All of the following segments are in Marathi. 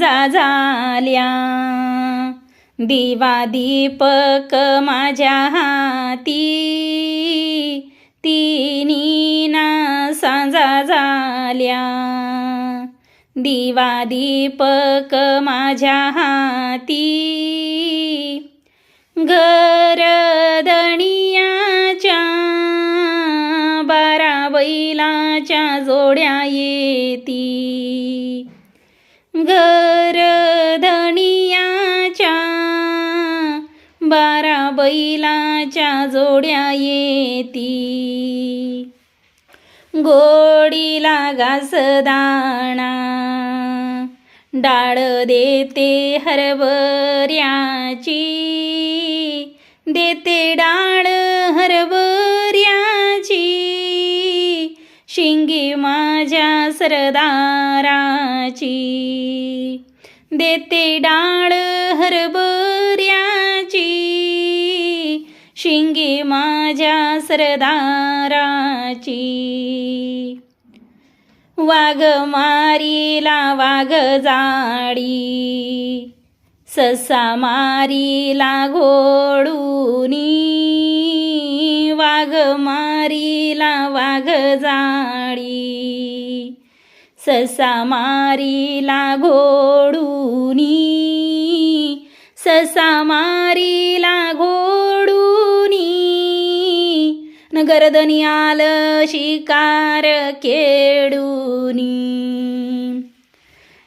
सांजा झाल्या दिवा दीपक माझ्या हाती. तिनी ना सांजा झाल्या दिवा दीपक माझ्या हाती. गरदणियाच्या बारा बैलाच्या जोड्या येती. गरधणियाच्या बारा बैलाच्या जोड्या येती गोडीला घासदाणा डाळ देते हरभऱ्याची. देते डाळ हरभऱ्याची शिंगी माझ्या सरदाराची. देते डाळ हरभऱ्याची. शिंगी माझ्या सरदाराची. वाघ मारीला वाघ जाडी. ससा मारीला घोडूनी. वाघ मारीला वाघ जाडी ससा मारीला घोडूनी. ससा मारीला घोडूनी. न गर्दनी आलं शिकार केडूनी.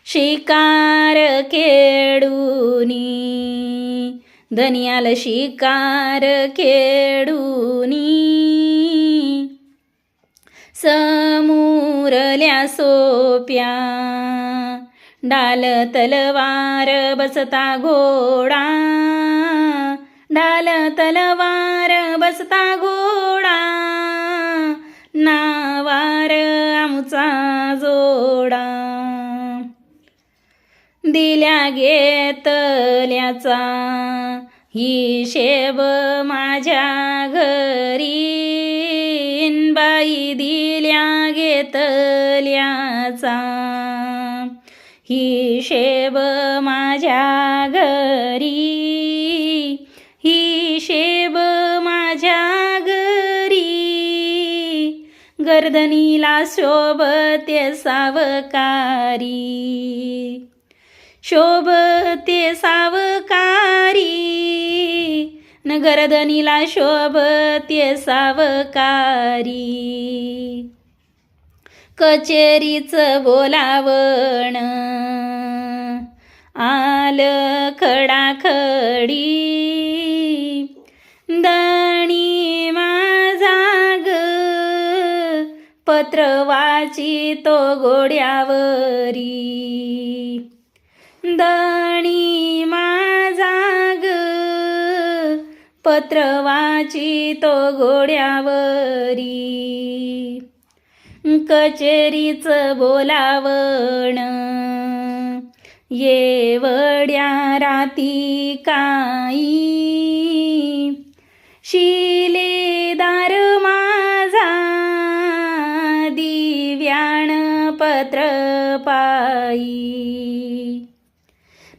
शिकार केडूनी. धनियाल शिकार खेडूनी समूरल्या सोप्या डाल तलवार बसता घोडा डाल तलवार बसता घोडा नावार आमचा जोडा दिल्या घेतल्याचा हिशेब माझ्या घरी. बाई दिल्या घेतल्याचा हिशेब माझ्या घरी. हिशेब माझ्या घरी. गर्दनीला शोभते सावकारी. शोभते सावकारी. न गर्दनीला शोभते सावकारी. कचेरीचं बोलावण. आलं खडाखडी. दणी माझा ग पत्र वाची तो गोड्यावरी. दणी माझा ग. पत्र वाची तो घोड्यावरी. कचेरीचं बोलावण. येवड्या राती काई. शिलेदार माझा. दिव्याण पत्र पायी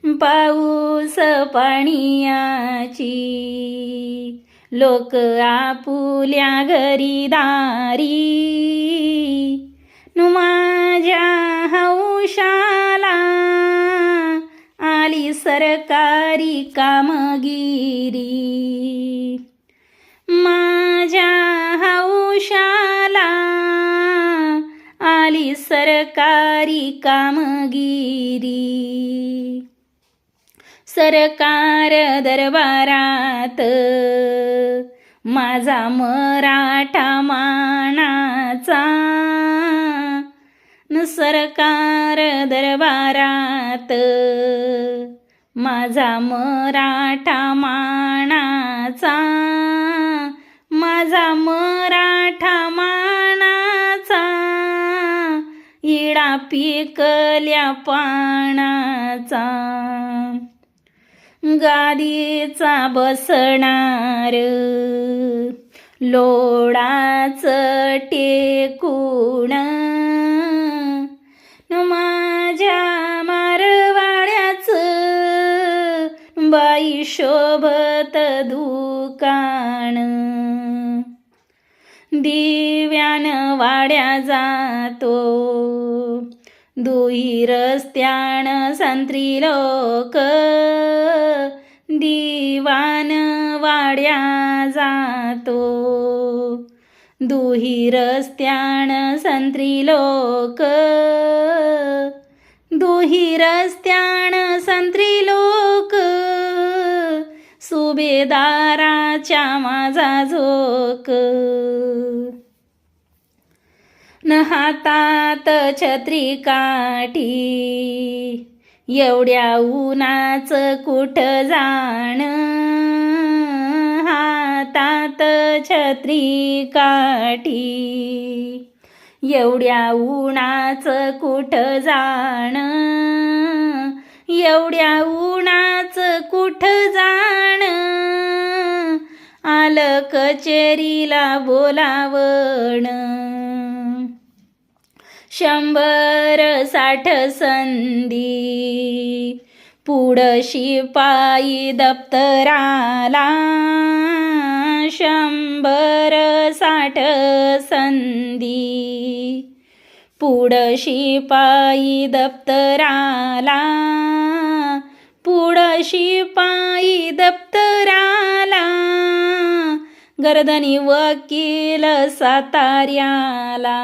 पाऊस पाणीयाची. लोक आपुल्या घरी दारी. नु माझ्या हौशाला आली सरकारी कामगिरी. माझ्या हौशाला आली सरकारी कामगिरी. सरकार दरबारात. माझा मराठा मानाचा न सरकार दरबारात. माझा मराठा मानाचा माझा मराठा मानाचा. इडा पिकल्या पानाचा. गादीचा बसणार. लोडाच टेकूण. माझ्या मारवाड्याच बाई शोभत दुकान. दिव्यान वाड्या जातो. दुई रस्त्यान संत्री लोक दिवान वाड्या जातो. दुही रस्त्यान संत्री लोक दुही रस्त्यान संत्री लोक सुभेदाराच्या माझा झोक. न हातात छत्री काठी एवढ्या उन्हाच कुठ जाण? हातात छत्री काठी एवढ्या उन्हाच कुठ जाण? एवढ्या उन्हाच कुठ जाण? आलं कचेरीला बोलावण. शंभर साठ संधी. पुढं शिपाई दप्तराला शंभर साठ संधी. पुढं शिपाई दप्तराला पुढं शिपाई दप्तराला. गर्दनी वकील सातार्याला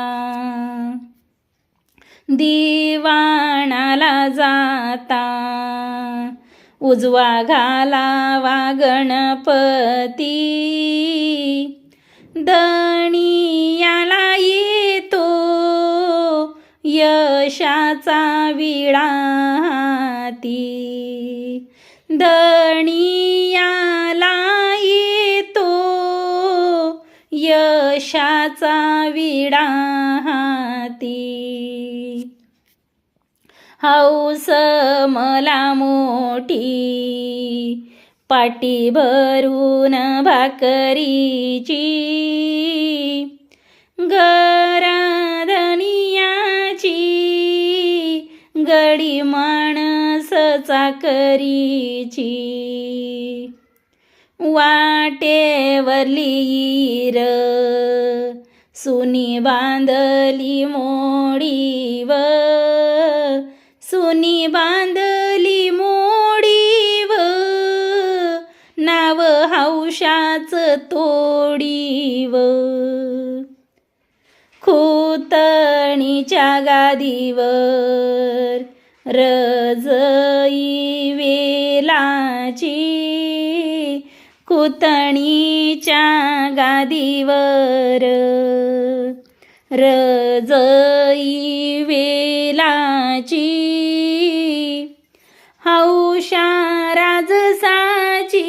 दिवाणाला जाता. उजवा घालावा गणपती. दणियाला येतो. यशाचा विळा हाती. दणियाला येतो. यशाचा विडा हाती. हौस मला मोठी पाटी भरून भाकरीची. गराधनियाची गडी माणस चाकरीची वाटेवरली र सुनी बांधली मोडीवर. सुनी बांधली मोडीव. नाव हौशाच तोडीव. खुतणीच्या गादीवर रजई वेलाची. कुतणीच्या गादीवर रजई वेलाची हौशा राजसाची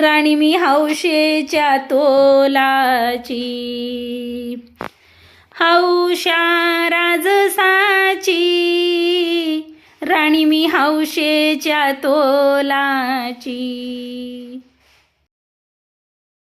राणी मी हौशेच्या तोलाची. हौशा राजसाची राणी मी हौशेच्या तोलाची.